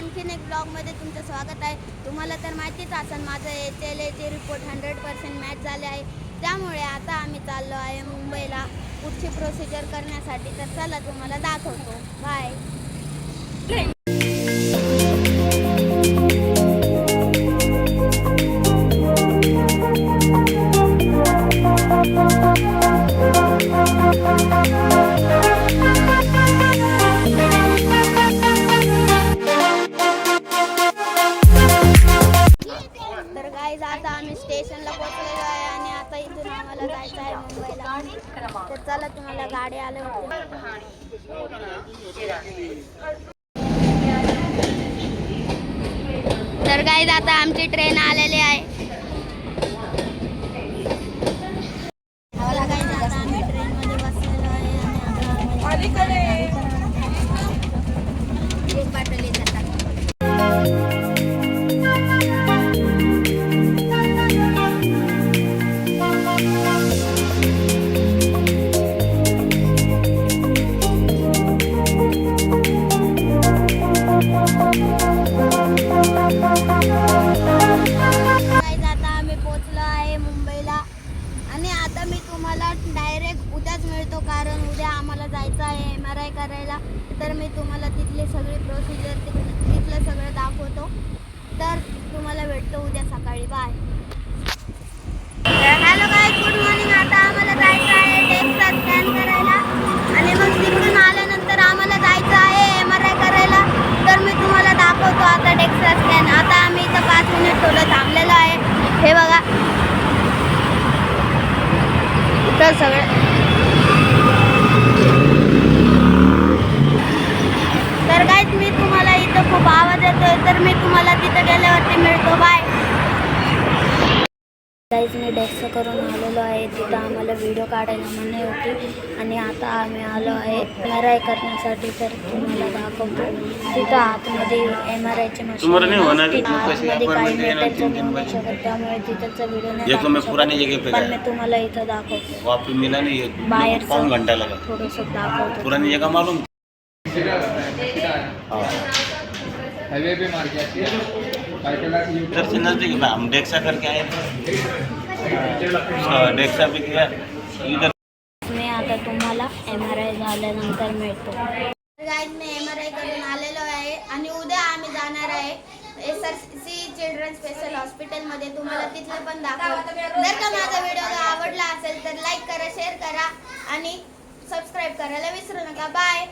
आणखीन एक ब्लॉगमध्ये तुमचं स्वागत आहे. तुम्हाला तर माहितीच असेल माझं H L एचे report hundred percent match झाले आहे. त्यामुळे आता आम्ही चाललो आहे मुंबईला. पुढची प्रोसिजर करण्यासाठी तर चला तुम्हाला दाखवतो. बाय आता आम्ही स्टेशनला पोहोचलेलो आहे आणि आता इथून आम्हाला जायचं आहे मुंबईला. तर चला तुम्हाला गाडी आले होते तर काही आता आमची ट्रेन आलेली आहे. मला तुम्हाला डायरेक्ट उद्याच मिळतो कारण उद्या आम्हाला जायचं आहे एम आर आय करायला. तर मी तुम्हाला तिथली सगळी प्रोसिजर तिथलं सगळं दाखवतो. तर तुम्हाला भेटतो उद्या सकाळी. बाय सगळं तर काय मी तुम्हाला इथं खूप आवाज येतोय तर मी तुम्हाला तिथं गेल्यावरती मिळतो बाय गाईज मी डेस्क करून आलेलो आहे. तिथं आम्हाला व्हिडिओ काढायला मनाई होती. आणि आता आम्ही आलो आहे एम आर आय करण्यासाठी. तर तुम्हाला दाखवतो. तिथं आतमध्ये एम आर आयची मशीन आतमध्ये काही? शकत त्यामुळे तिथंचा व्हिडिओ नाही पण मी तुम्हाला इथं दाखवतो. बाहर थोडंसं दाखवतो. हाँ. पे से नजदीक ना हम डेक्सा करके आए थे. हाँ, डेक्सा भी किया इधर. मी आता तुम्हाला एम आर आय झाल्यानंतर मिळतो. गाईज मी एम आर आय करून आलेलो आहे आणि उद्या आम्ही जाणार आहे S R C children special हॉस्पिटलमध्ये तुम्हाला तिथलं पण दाखव जर का माझा व्हिडिओ आवडला असेल तर लाईक करा शेअर करा आणि सबस्क्राईब करायला विसरू नका. बाय